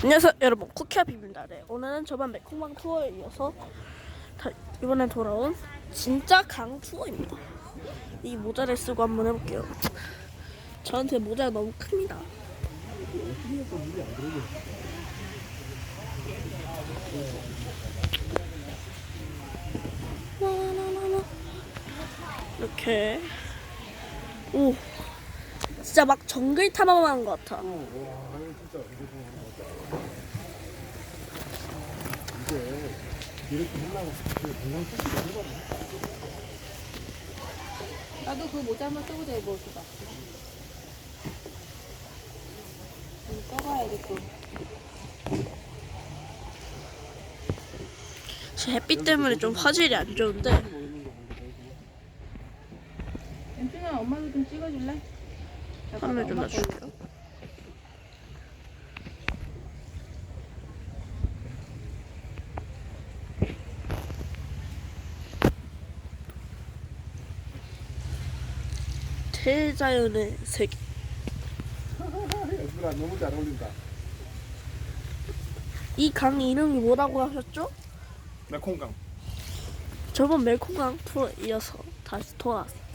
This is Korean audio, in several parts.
안녕하세요 여러분. 쿠키아비입니다. 네, 오늘은 저번 매콤방 투어에 이어서 다, 이번에 돌아온 진짜 강 투어입니다. 이 모자를 쓰고 한번 해볼게요. 저한테 모자가 너무 큽니다. 이렇게. 오. 진짜 막 정글 탐험하는 것 같아 나도 그 모자 한번 쓰고 자 입어 줘봐. 이거 또. 제 햇빛 때문에 좀 화질이 안 좋은데 연준아 엄마도 좀 찍어줄래? 화면을 좀 낮출게요. 대자연의 세계. 연수가 너무 잘 어울린다. 이 강 이름이 뭐라고 하셨죠? 메콩강. 저번 멜콩강 투어 이어서 다시 돌아왔습니다.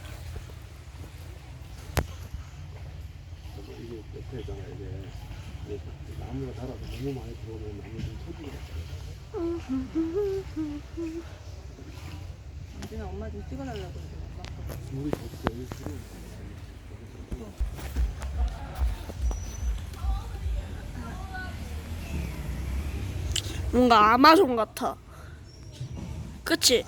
이게 옆에 있잖아 이게 이게 나무가 달아서 너무 많이 들어오면 나무 좀 터지게 연준아 엄마 좀 찍어달라고 그래. 물이 젖고 여기 들어. 뭔가 아마존 같아. 그치?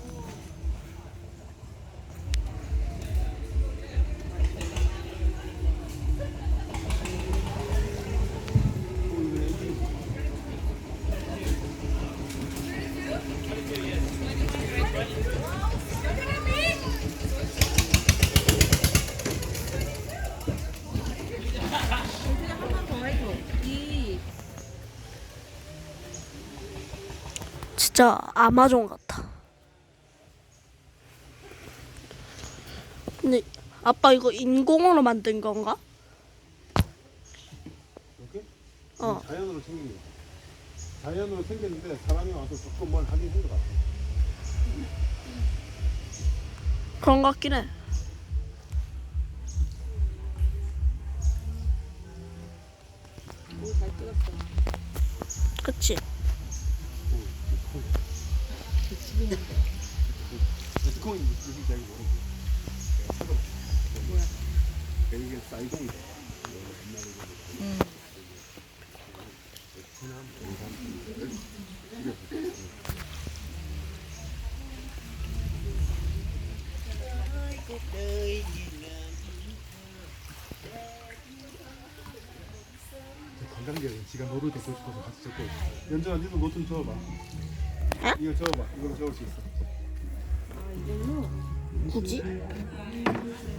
진짜 아마존 같아. 근데 아빠 이거 인공으로 만든 건가? 이렇게? 어. 자연으로 생긴 거. 자연으로 생겼는데 사람이 와서 조금 뭘 하긴 한것 같아. 그런 것 같긴 해. 오 잘 찍었어. 그치? 메콩이 무슨 잘 모르고. 찾아봐. 뭐야? 이게 쌀종이다. 응. 관광객은 지가 노를 듣고 싶어서 같이 있어. 연준아, 니도 노좀 적어봐. 이거 적어봐. 이거 적을 수 있어. 굳이?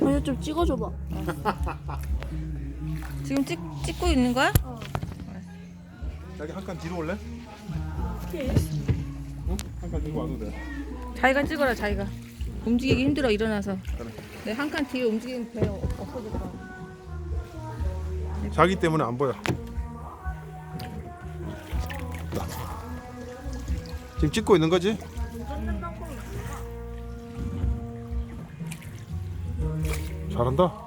어, 이거 좀 찍어줘봐. 지금 찍 찍고 있는 거야? 자기 한 칸 뒤로 올래? 오케이. 응? 한칸 들고 와도 돼. 자기가 찍어라 자기가. 움직이기 힘들어 일어나서. 그래. 내 한 칸 뒤에 움직이면 배 없- 없어졌어. 자기 때문에 안 보여. 지금 찍고 있는 거지? 잘한다.